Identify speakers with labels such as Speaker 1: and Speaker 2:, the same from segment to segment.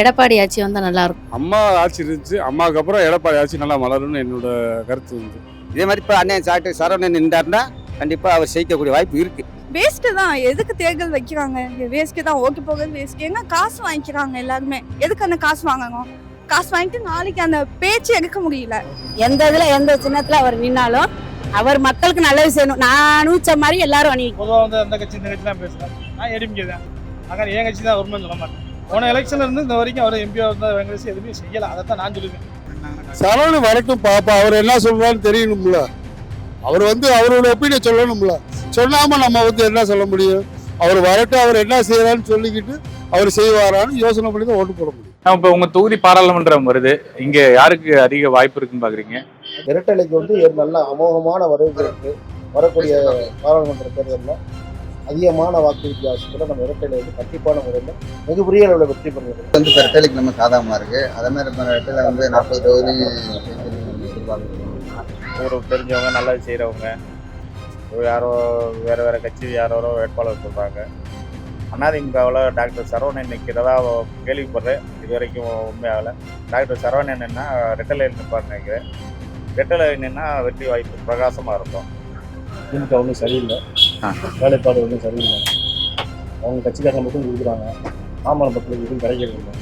Speaker 1: எடப்பாடி ஆட்சி வந்தால் நல்லா இருக்கும்
Speaker 2: அம்மா ஆட்சி இருந்துச்சு அம்மாவுக்கு அப்புறம் எடப்பாடி ஆட்சி நல்லா மலரும்னு என்னோட கருத்து வந்து.
Speaker 3: இதே மாதிரி இப்போ அண்ணன் சாட்டு சரவணன் நின்றாருன்னா கண்டிப்பாக அவர் ஜெயிக்கக்கூடிய வாய்ப்பு இருக்கு.
Speaker 4: வேஸ்ட்டு தான். எதுக்கு தேர்தல் வைக்கிறாங்க? வேஸ்ட்டு தான். ஓட்டு போகிறது வேஸ்ட் ஏன்னா காசு வாங்கிக்கிறாங்க எல்லாருமே. எதுக்கு அந்த காசு வாங்கணும்? காசு வாங்கிட்டு நாளைக்கு அந்த பேச்சு எடுக்க முடியல.
Speaker 5: எந்த இதுல எந்த சின்னத்துல அவர் நின்னாலும் அவர் மக்களுக்கு நல்லது செய்யணும். நான் அனுபவிச்ச மாதிரி எல்லாரும் அணி
Speaker 6: பொதுவாக வந்து அந்த கட்சி இந்த கட்சி தான் பேசுகிறேன் நான் ஏடிஎம்கே தான். ஆனால் என் கட்சி தான் வருமானு சொல்ல மாட்டேன். போன எலெக்ஷன்ல இருந்து இந்த வரைக்கும் அவர் எம்பியாக இருந்தால் வெங்கடேஷ் எதுவுமே செய்யலை. அதை தான் நான் சொல்லுவேன்.
Speaker 2: சரவணன் வரட்டும் பாப்பா. அவர் என்ன சொல்றான்னு தெரியணும்ல. அவர் வந்து அவரோட ஒப்பீனியன் சொல்லணும்ல. சொல்லாம நம்ம வந்து என்ன சொல்ல முடியும்? அவர் வரட்டும் அவர் என்ன செய்யறான்னு சொல்லிக்கிட்டு அவர் செய்வாரான்னு யோசனை பண்ணி தான் ஓட்டு போட முடியும்.
Speaker 7: இப்போ உங்க தொகுதி பாராளுமன்றம் வருது. இங்க யாருக்கு அதிக வாய்ப்பு இருக்குன்னு பாக்குறீங்க?
Speaker 8: இரட்டலைக்கு வந்து நல்ல அமோகமான வரவேற்பு இருக்கு. வரக்கூடிய பாராளுமன்ற தேர்தலில். அதிகமான வாக்கு வித்தியாசத்தில் நம்ம இரட்டலை வந்து கண்டிப்பான முறையில் மிகப்பெரிய அளவில் வெற்றி பெறுகிறது
Speaker 3: வந்து இப்போ ரெட்டலைக்கு நம்ம சாதகமாக இருக்கு. அதே மாதிரி இப்போ ரெட்டலை வந்து நாற்பது தொகுதி
Speaker 9: ஊருக்கு தெரிஞ்சவங்க நல்லது செய்கிறவங்க யாரோ வேறு வேறு கட்சி யாரோ வேட்பாளர் சொல்கிறாங்க அதிமுகவில் டாக்டர் சரவணன் நிற்கிறதா கேள்விப்படுறேன். இது வரைக்கும் உண்மையாகல. டாக்டர் சரவணன் நின்னா ரெட்டலையில் நிற்பார்னு நினைக்கிறேன். ரெட்டலையில் நின்னா வெற்றி வாய்ப்பு பிரகாசமாக இருக்கும்.
Speaker 8: திமுக ஒன்றும் சரியில்லை. வேலைப்பாடு ஒன்றும் சரியில்லை. அவங்க கட்சிக்காரங்க மட்டும் கொடுக்குறாங்க. மாமல்ல மக்களுக்கு எதுவும் கிடைக்கிறது இல்லை.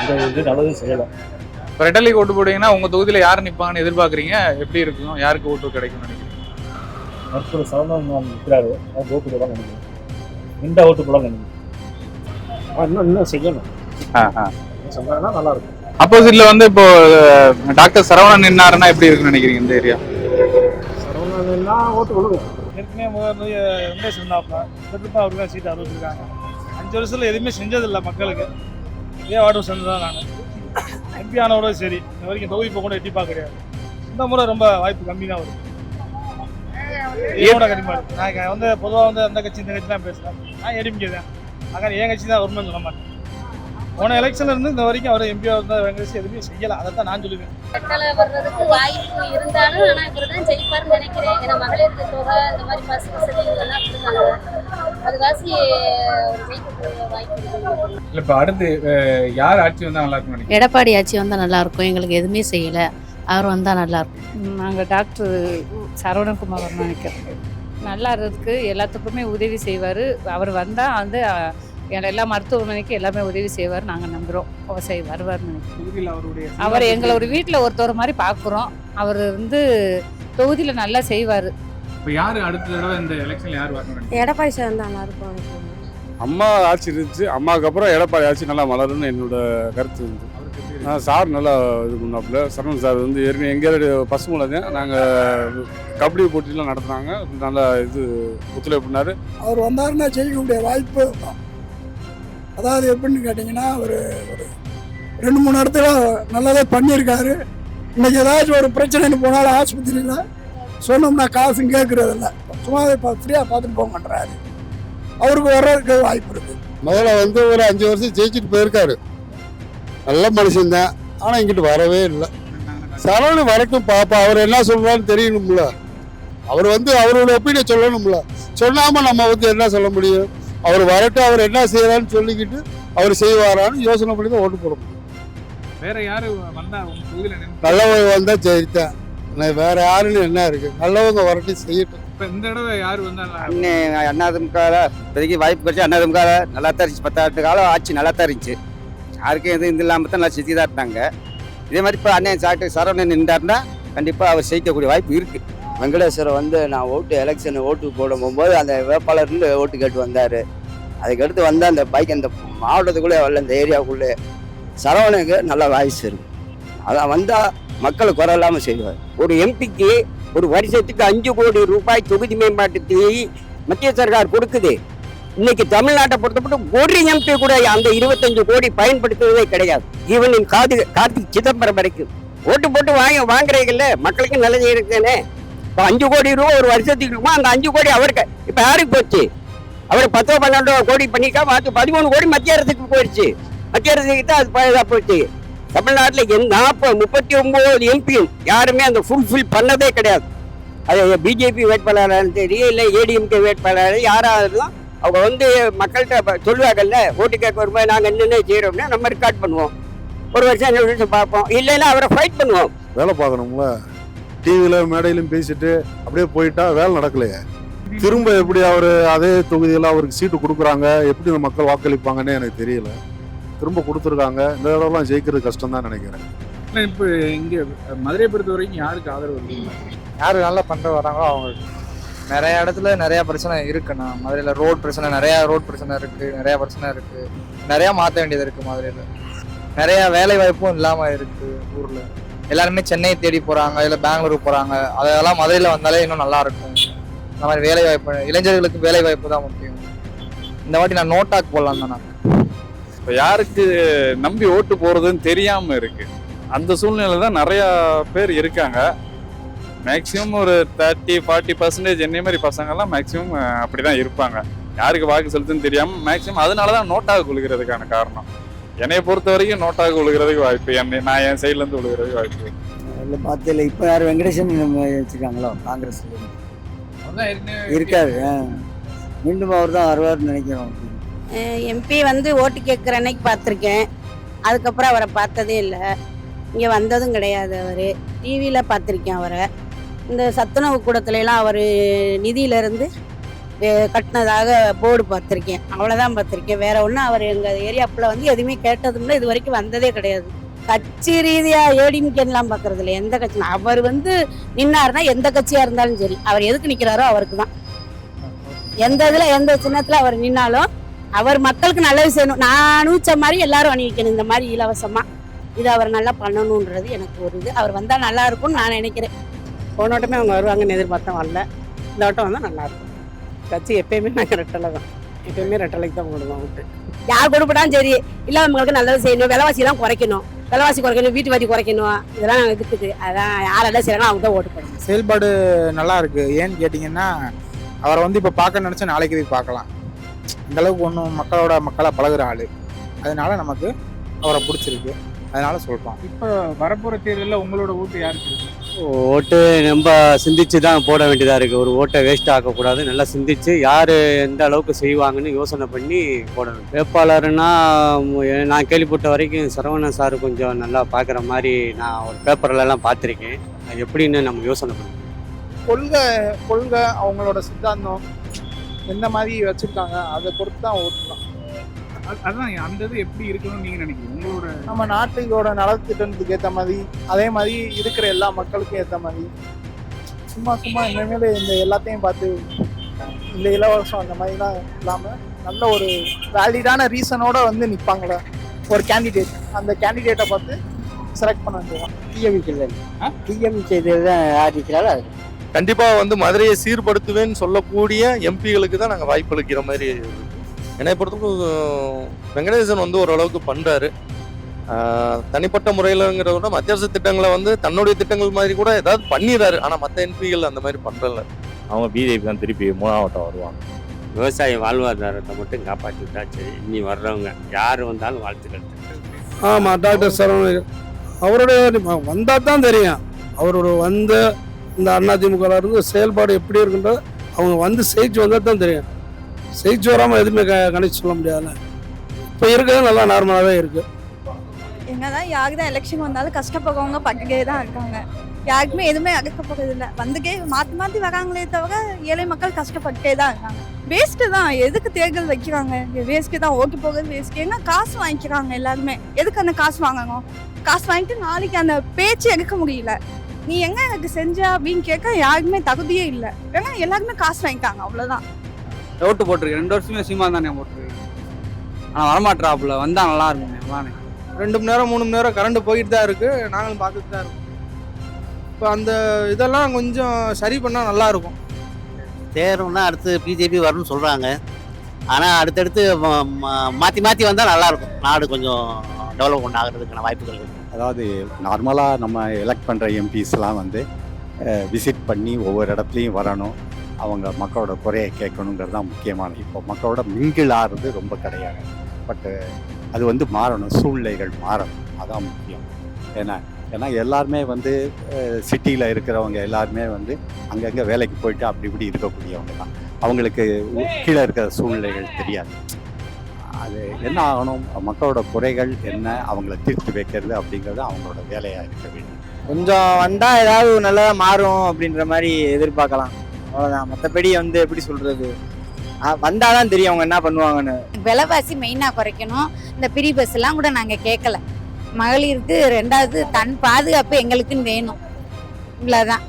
Speaker 8: இந்த இது நல்லதும் செய்யலை.
Speaker 7: இப்போ ரெட்டலைக்கு ஓட்டு போடுவீங்கன்னா உங்க தொகுதியில யார் நிப்பாங்கன்னு எதிர்பார்க்குறீங்க? எப்படி இருக்கும் யாருக்கு ஓட்டு கிடைக்கும்னு நினைக்கிறீங்க?
Speaker 8: மருத்துவர் சரவணன் நிற்கிறாரு அவர் ஓட்டு போட நினைக்கிறேன். இந்த ஓட்டு போட நினைக்கிறேன். ஆ இன்னும் இன்னும் செய்யணும். இன்னும் சொன்னாங்கன்னா நல்லா இருக்கும்.
Speaker 7: அப்போசிட்ல வந்து இப்போ டாக்டர் சரவணன் நின்னாருன்னா எப்படி இருக்குன்னு நினைக்கிறீங்க இந்த ஏரியா?
Speaker 8: சரவணன்னா ஓட்டு விழுகும்
Speaker 6: முதல்ல வெங்கடேஷ் இருந்தாப்ல திருப்பா அவருக்கு தான் சீட் அறிவிச்சிருக்காங்க அஞ்சு வருஷத்துல எதுவுமே செஞ்சதில்லை மக்களுக்கு. இதே வார்டு செஞ்சு தான் நான். எம்பி ஆனவரோட சரி இந்த வரைக்கும் தொகுதி இப்போ கூட எட்டி பார்க்க கிடையாது இந்த முறை ரொம்ப வாய்ப்பு கம்மி தான் வரும் ஏனோட கண்டிப்பாக இருக்கு நான் வந்து பொதுவாக வந்து அந்த கட்சி இந்த கட்சி தான் பேசுகிறேன் நான் ஏடிஎம்கே தான். ஆனால் என் கட்சி தான் வருமானு சொல்ல மாட்டேன். போன எலெக்ஷன்ல இருந்து இந்த வரைக்கும் அவர் எம்பியாக இருந்தால் வெங்கடேஷ் எதுவுமே செய்யலை. அதை தான் நான் சொல்லுவேன்.
Speaker 1: வர்றதுக்கு வாய்ப்பு இருந்தாலும் ஆனால் இவர் தான் ஜெயிப்பார்னு நினைக்கிறேன். ஏன்னா மகளிருக்கு தொகை இந்த மாதிரி பஸ் வசதி இதெல்லாம் கொடுத்தாங்க ஜெயிக்கக்கூடிய வாய்ப்பு இருக்கு.
Speaker 7: இல்ல இப்போ அடுத்து யார் ஆட்சி வந்தா நல்லா நினைக்கிறீங்க?
Speaker 1: எடப்பாடி ஆட்சி வந்தால் நல்லா இருக்கும் எங்களுக்கு எதுவுமே செய்யலை. அவர் வந்தால் நல்லா இருக்கும்
Speaker 5: நாங்கள் டாக்டர் சரவணகுமார் நினைக்கிறோம் நல்லா இருக்கிறதுக்கு எல்லாத்துக்குமே உதவி செய்வார். அவர் வந்தால் வந்து எல்லா மருத்துவமனைக்கு எல்லாமே உதவி செய்வார் நாங்கள் நம்புகிறோம் விவசாயி வருவார்னு அவர் எங்களை ஒரு வீட்டில் ஒருத்தர் மாதிரி பார்க்குறோம் அவர் வந்து தொகுதியில் நல்லா செய்வார்.
Speaker 7: இப்போ யார் அடுத்த தடவை இந்த எலெக்ஷன்ல யார் வரணும்னு நினைக்கிறீங்க?
Speaker 4: எடப்பாடி சார் நல்லா இருக்கும்
Speaker 2: அம்மா ஆட்சி இருந்துச்சு. அம்மாவுக்கு அப்புறம் எடப்பாடி ஆட்சி நல்லா மலரும்னு என்னோட கருத்து? ஆ, சார் நல்லா இது பண்ணாப்புல சரவணன் சார் வந்து ஏற்கனவே எங்கேயாவது பசுமலை நாங்கள் கபடி போட்டிலாம் நடத்துனாங்க. நல்லா இது ஒத்துழைப்பு பண்ணாரு.
Speaker 10: அவர் வந்தாருன்னா ஜெயிக்கக்கூடிய வாய்ப்பு அதாவது எப்படின்னு கேட்டிங்கன்னா அவர் ஒரு ரெண்டு மூணு இடத்துல நல்லதாக பண்ணியிருக்காரு. இன்னைக்கு ஏதாச்சும் ஒரு பிரச்சனைன்னு போனாலும் ஆஸ்பத்திரியில் சொன்னோம்னா காசும் கேட்குறதில்ல சும்மா இப்போ ஃப்ரீயாக பார்த்துட்டு போக மாட்டேறாரு. அவருக்கு வர்றதுக்கு வாய்ப்பு இருக்குது
Speaker 2: முதல்ல வந்து ஒரு அஞ்சு வருஷம் ஜெயிச்சுட்டு போயிருக்காரு. நல்ல மனுஷன்தான் ஆனால் இங்கிட்டு வரவே இல்லை. சரவணன் வரட்டும் பாப்பா அவர் என்ன சொல்கிறான்னு தெரியணும்ல. அவர் வந்து அவரோட ஒப்பீனியை சொல்லணும்ல. சொல்லாமல் நம்ம வந்து என்ன சொல்ல முடியும்? அவர் வரட்டும் அவர் என்ன செய்யறான்னு சொல்லிக்கிட்டு அவர் செய்வாரான்னு யோசனை பண்ணி தான் ஓட்டு போட முடியும்.
Speaker 7: வேற யாரு வந்தா உங்க தொகுதியில
Speaker 2: நல்லவங்க வந்தா ஜெயித்தேன் நான் வேற யாருன்னு என்ன இருக்கு? நல்லவங்க வரட்டும் செய்யட்டும்.
Speaker 7: இப்போ இந்த தடவை யார் வந்தா நல்லா இருக்கும்?
Speaker 3: அண்ணன் அண்ணாதிமுகவில் இப்போதைக்கு வாய்ப்பு கிடைச்சி அண்ணாதிமுகவில் நல்லா தான் இருந்துச்சு. பத்தாண்டு காலம் ஆட்சி நல்லா தான் இருந்துச்சு. யாருக்கும் எதுவும் இது இல்லாமல் தான் நல்லா செஞ்சு தான் இருந்தாங்க. இதே மாதிரி இப்போ அண்ணன் சாட்டு சரவணன் நின்றாருன்னா கண்டிப்பாக அவர் ஜெயிக்கக்கூடிய வாய்ப்பு இருக்கு.
Speaker 11: வெங்கடேஸ்வரை வந்து நான் ஓட்டு எலெக்ஷன் ஓட்டு போட போகும்போது அந்த வேட்பாளர் ஓட்டு கேட்டு வந்தார். அதுக்கடுத்து வந்து அந்த பைக் அந்த மாவட்டத்துக்குள்ளே வரல இந்த ஏரியாவுக்குள்ளே. சரவணனுக்கு நல்ல வாய்ஸ் இருக்கு. அதான் வந்தால் மக்கள் குறை இல்லாமல் செய்வார்.
Speaker 3: ஒரு எம்பிக்கு ஒரு வருஷத்துக்கு அஞ்சு கோடி ரூபாய் தொகுதி மேம்பாட்டுக்கு மத்திய சர்க்கார் கொடுக்குது. இன்னைக்கு தமிழ்நாட்டை பொறுத்தப்பட்டு ஒரு எம்பி கூட அந்த இருபத்தஞ்சு கோடி பயன்படுத்துவதே கிடையாது. ஈவன் காது கார்த்திக் சிதம்பரம் வரைக்கும். ஓட்டு போட்டு வாங்க வாங்குறீங்கல்ல மக்களுக்கு நல்லது இருக்குன்னு. இப்போ அஞ்சு கோடி ரூபா ஒரு வருஷத்துக்கு இருக்குமா? அந்த அஞ்சு கோடி அவருக்கு. இப்போ யாருக்கு போச்சு? அவர் பத்தோ பன்னெண்டோ கோடி பண்ணிக்கா பார்த்து பதிமூணு கோடி மத்திய அரசுக்கு போயிடுச்சு. மத்திய அரசுக்கு தான் அது ப- போச்சு. தமிழ்நாட்டில் என் நாற்பது முப்பத்தி ஒம்பது எம்பியும் யாருமே அந்த ஃபுல்ஃபில் பண்ணதே கிடையாது. அது பிஜேபி வேட்பாளராக சரி இல்லை ஏடிஎம்கே வேட்பாளர் யாராக இருந்தாலும் அவங்க வந்து மக்கள்கிட்ட சொல்லுவாங்கல்ல ஓட்டு கேட்க வரும்போது நாங்கள் என்னென்ன செய்கிறோம்னா நம்ம ரெக்கார்ட் பண்ணுவோம். ஒரு வருஷம் ரெண்டு வருஷம் பார்ப்போம். இல்லைன்னா அவரை ஃபைட் பண்ணுவோம்.
Speaker 2: வேலை பார்க்கணும்ல. டிவியில் மேடையிலும் பேசிட்டு அப்படியே போயிட்டா வேலை நடக்கலையே. திரும்ப எப்படி அவர் அதே தொகுதியில் அவருக்கு சீட்டு கொடுக்குறாங்க? எப்படி இந்த மக்கள் வாக்களிப்பாங்கன்னு எனக்கு தெரியல. திரும்ப கொடுத்துருக்காங்க. இந்த இடம்லாம் ஜெயிக்கிறது கஷ்டம் தான் நினைக்கிறேன்
Speaker 7: இப்போ இங்கே மதுரை பொறுத்த வரைக்கும் யாருக்கு ஆதரவு இருக்குங்க
Speaker 12: யார் நல்லா பண்ணுற வராங்களோ அவங்களுக்கு நிறைய இடத்துல நிறைய பிரச்சனை இருக்குண்ணா மதுரையில் ரோட் பிரச்சனை நிறையா ரோட் பிரச்சனை இருக்குது நிறையா பிரச்சனை இருக்குது நிறையா மாற்ற வேண்டியது இருக்குது மதுரையில். நிறையா வேலை வாய்ப்பும் இல்லாமல் இருக்குது ஊரில். எல்லாருமே சென்னை தேடி போகிறாங்க இல்லை பெங்களூர் போகிறாங்க அதெல்லாம் மதுரையில் வந்தாலே இன்னும் நல்லா இருக்கும். இந்த மாதிரி வேலை வாய்ப்பு இளைஞர்களுக்கு வேலை வாய்ப்பு தான் முக்கியம். இந்த வாட்டி நான் நோட்டாக் போடலாம் தான். நான்
Speaker 7: இப்போ யாருக்கு நம்பி ஓட்டு போறதுன்னு தெரியாம இருக்கு. அந்த சூழ்நிலை தான் நிறைய பேர் இருக்காங்க. மேக்ஸிமம் ஒரு தேர்ட்டி ஃபார்ட்டி பர்சன்டேஜ் என்ன மாதிரி பசங்கள்லாம் மேக்ஸிமம் அப்படிதான் இருப்பாங்க. யாருக்கு வாக்கு செலுத்துன்னு தெரியாம மேக்ஸிமம் அதனால தான் நோட்டாக கொள்கிறதுக்கான காரணம். என்னைய பொறுத்த வரைக்கும் நோட்டாக கொள்கிறதுக்கு வாய்ப்பு என்னை நான் என் சைட்ல இருந்து கொள்கிறதுக்கு வாய்ப்பு
Speaker 11: இல்லை. பார்த்து இல்லை இப்போ யார் வெங்கடேசன் வச்சுருக்காங்களோ காங்கிரஸ் இருக்காரு ஆ. மீண்டும் அவர் தான் வருவார்னு நினைக்கிறோம்
Speaker 1: எம்பி வந்து ஓட்டு கேட்குற அன்னைக்கு பார்த்துருக்கேன் அதுக்கப்புறம் அவரை பார்த்ததே இல்லை. இங்கே வந்ததும் கிடையாது அவர். டிவியில் பார்த்துருக்கேன் அவரை. இந்த சத்துணவு கூடத்துலலாம் அவர் நிதியிலேருந்து கட்டினதாக போர்டு பார்த்துருக்கேன். அவ்வளோதான் பார்த்துருக்கேன். வேற ஒன்றும் அவர் எங்கள் ஏரியாப்புல வந்து எதுவுமே கேட்டதும்ல இது வரைக்கும் வந்ததே கிடையாது. கட்சி ரீதியாக ஏடிமிக்கெல்லாம் பார்க்கறது இல்லை. எந்த கட்சி அவர் வந்து நின்னார்னா எந்த கட்சியாக இருந்தாலும் சரி. அவர் எதுக்கு நிற்கிறாரோ அவருக்கு தான். எந்த இதில் எந்த சின்னத்தில் அவர் நின்னாலும் அவர் மக்களுக்கு நல்லது செய்யணும். நான் ஊச்ச மாதிரி எல்லாரும் அணிவிக்கணும். இந்த மாதிரி இலவசமாக இது அவர் நல்லா பண்ணணுன்றது எனக்கு ஒரு இது. அவர் வந்தால் நல்லா இருக்கும்னு நான் நினைக்கிறேன். போன வட்டமே அவங்க வருவாங்கன்னு எதிர்பார்த்தா வரல. இந்த வட்டம் வந்தால் நல்லா இருக்கும். கட்சி எப்பயுமே நாங்கள் ரெட்டலை தான். எப்பயுமே ரெட்டலைக்கு தான் போடுவோம் விட்டு யார் கொடுப்படாலும் சரி இல்லாதவங்களுக்கு நல்லது செய்யணும் விலைவாசிலாம் குறைக்கணும். விலைவாசி குறைக்கணும் வீட்டு வரி குறைக்கணும் இதெல்லாம் நாங்கள் இருக்குது. அதான் யாரெல்லாம் செய்யறாங்களோ அவங்க தான் ஓட்டு போடணும்.
Speaker 12: செயல்பாடு நல்லா இருக்கு. ஏன்னு கேட்டிங்கன்னா அவரை வந்து இப்போ பார்க்க நினச்சா நாளைக்கு போய் பார்க்கலாம். இந்த அளவுக்கு ஒன்றும் மக்களோட மக்களாக பழகுற ஆள். அதனால நமக்கு அவரை பிடிச்சிருக்கு. அதனால சொல்கிறோம்
Speaker 7: இப்போ வரப்போற தேர்தலில் உங்களோட ஓட்டு யாருக்கு இருக்கு?
Speaker 11: ஓட்டு ரொம்ப சிந்திச்சு தான் போட வேண்டியதாக இருக்குது ஒரு ஓட்டை வேஸ்ட் ஆக்கக்கூடாது. நல்லா சிந்திச்சு யார் எந்த அளவுக்கு செய்வாங்கன்னு யோசனை பண்ணி போடணும் வேட்பாளர்னா நான் கேள்விப்பட்ட வரைக்கும் சரவணன் சார் கொஞ்சம் நல்லா பார்க்குற மாதிரி நான் ஒரு பேப்பர்லலாம் பார்த்துருக்கேன். அது எப்படின்னு நம்ம யோசனை பண்ணணும்
Speaker 12: கொள்கை கொள்கை அவங்களோட சித்தாந்தம் எந்த மாதிரி வச்சுருக்காங்க அதை பொறுத்து தான் ஓட்டுலாம்
Speaker 7: அதான் அந்த இது எப்படி இருக்கணும்னு நீங்க நினைக்கிறீங்க? உங்களோட
Speaker 12: நம்ம நாட்டுக்கோட நலத்திட்டத்துக்கு ஏற்ற மாதிரி அதே மாதிரி இருக்கிற எல்லா மக்களுக்கும் ஏற்ற மாதிரி சும்மா சும்மா இனிமேல் இந்த எல்லாத்தையும் பார்த்து இந்த இலவசம் அந்த மாதிரிலாம் இல்லாமல் நல்ல ஒரு வேலிடான ரீசனோட வந்து நிற்பாங்களே ஒரு கேண்டிடேட் அந்த கேண்டிடேட்டை பார்த்து செலக்ட் பண்ண வேண்டியதான்
Speaker 11: டிஎம்கே டிஎம்கே தான் யார் இருக்கிறாரோ அது
Speaker 13: கண்டிப்பா வந்து மதுரையை சீர்படுத்துவேன்னு சொல்லக்கூடிய எம்பிகளுக்கு தான் நாங்கள் வாய்ப்பு அளிக்கிற மாதிரி. என்னை பொறுத்தவரைக்கும் வெங்கடேசன் வந்து ஓரளவுக்கு பண்றாரு. ஆஹ் தனிப்பட்ட முறையிலங்கிறத விட மத்திய அரசு திட்டங்களை வந்து தன்னுடைய திட்டங்கள் மாதிரி கூட ஏதாவது பண்ணிடுறாரு. ஆனா மற்ற எம்பிகள் அந்த மாதிரி பண்றல
Speaker 9: அவங்க பிஜேபி தான் திருப்பி மூணாவட்டம் வருவாங்க.
Speaker 11: விவசாய வாழ்வாதாரத்தை மட்டும் காப்பாற்றிட்டா சரி. இனி வர்றவங்க யார் வந்தாலும் வாழ்த்துக்கள்
Speaker 10: ஆமாம் டாக்டர் சரவணன். அவருடைய வந்தால் தான் தெரியும். அவரோட வந்து இந்த அதிமுக இருந்து செயல்பாடு எப்படி இருக்குன்றது அவங்க வந்து செய்ச்சு வந்தால் தான் தெரியும். செய்தி வராமல் எதுவுமே க கணிச்சு சொல்ல முடியாதுல்ல. இப்போ இருக்கிறது நல்லா நார்மலாக தான் இருக்குது
Speaker 4: என்னதான் யாருக்கு தான் எலெக்ஷன் வந்தாலும் கஷ்டப்படுறவங்க பக்கே தான் இருக்காங்க. யாருக்குமே எதுவுமே அடக்க போகிறது இல்லை. வந்துக்கே மாற்றி மாற்றி வராங்களே தவிர ஏழை மக்கள் கஷ்டப்பட்டே தான் இருக்காங்க. வேஸ்ட்டு தான். எதுக்கு தேர்தல் வைக்கிறாங்க? வேஸ்ட்டு தான். ஓட்டு போகிறது வேஸ்ட்டு ஏன்னா காசு வாங்கிக்கிறாங்க எல்லாருமே. எதுக்கு அந்த காசு வாங்கணும்? காசு வாங்கிட்டு நாளைக்கு அந்த பேச்சு எடுக்க முடியல. நீ எங்க எனக்கு செஞ்ச அப்படின்னு கேட்க யாருக்குமே தகுதியே இல்லை. ஏன்னா எல்லாருமே காசு வாங்கிட்டாங்க. அவ்வளோதான்
Speaker 12: ஓட்டு போட்டிருக்கேன் ரெண்டு வருஷமே சீமா தானே போட்டிருக்கேன் ஆனால் வரமாட்டாப்புல வந்தால் நல்லா இருக்குமே. வானே ரெண்டு மணி நேரம் மூணு மணி நேரம் கரண்ட் போயிட்டு தான் இருக்கு. நாங்களும் பார்த்துட்டு தான் இருக்கோம். இப்போ அந்த இதெல்லாம் கொஞ்சம் சரி பண்ணால் நல்லா இருக்கும்.
Speaker 11: தேர்வுனா அடுத்து பிஜேபி வரும்னு சொல்கிறாங்க ஆனால் அடுத்தடுத்து மாற்றி மாற்றி வந்தால் நல்லாயிருக்கும் நாடு கொஞ்சம் டெவலப்மெண்ட் ஆகிறதுக்கான வாய்ப்புகள் இருக்குது
Speaker 2: அதாவது நார்மலாக நம்ம எலெக்ட் பண்ணுற எம்பிஸ்லாம் வந்து விசிட் பண்ணி ஒவ்வொரு இடத்துலையும் வரணும். அவங்க மக்களோட குறையை கேட்கணுங்கிறது தான் முக்கியமான இப்போ மக்களோட மிங்கிள் ஆறுறது ரொம்ப கிடையாது. பட்டு அது வந்து மாறணும். சூழ்நிலைகள் மாறணும். அதான் முக்கியம். ஏன்னா ஏன்னா எல்லாருமே வந்து சிட்டியில் இருக்கிறவங்க எல்லாருமே வந்து அங்கங்கே வேலைக்கு போயிட்டு அப்படி இப்படி இருக்கக்கூடியவங்க தான்.
Speaker 14: அவங்களுக்கு கீழே இருக்கிற சூழ்நிலைகள் தெரியாது. அது என்ன ஆகணும்? மக்களோட குறைகள் என்ன? அவங்கள தீர்த்து வைக்கிறது அப்படிங்கிறது அவங்களோட வேலையாக இருக்க வேண்டும்.
Speaker 15: கொஞ்சம் வந்தா ஏதாவது நல்லா மாறும் அப்படின்ற மாதிரி எதிர்பார்க்கலாம். அவ்வளோதான் மற்றபடி வந்து எப்படி சொல்றது? வந்தாதான் தெரியும் அவங்க என்ன பண்ணுவாங்கன்னு.
Speaker 16: விலைவாசி மெயினாக குறைக்கணும். இந்த பிரி பஸ் எல்லாம் கூட நாங்கள் கேட்கல மகளிருக்கு ரெண்டாவது தன் பாதுகாப்பு எங்களுக்குன்னு வேணும். இவ்வளோதான்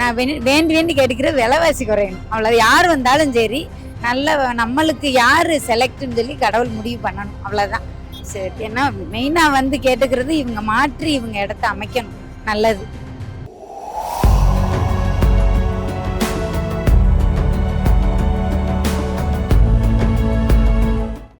Speaker 16: நான் வேண்டி வேண்டி வேண்டி கேட்டுக்கிற விலைவாசி குறையணும். அவ்வளோ யார் வந்தாலும் சரி நல்ல நம்மளுக்கு யார் செலக்ட்னு சொல்லி கடவுள் முடிவு பண்ணணும். அவ்வளோதான் சரி ஏன்னா மெயினாக வந்து கேட்டுக்கிறது இவங்க மாற்றி இவங்க இடத்த அமைக்கணும். நல்லது.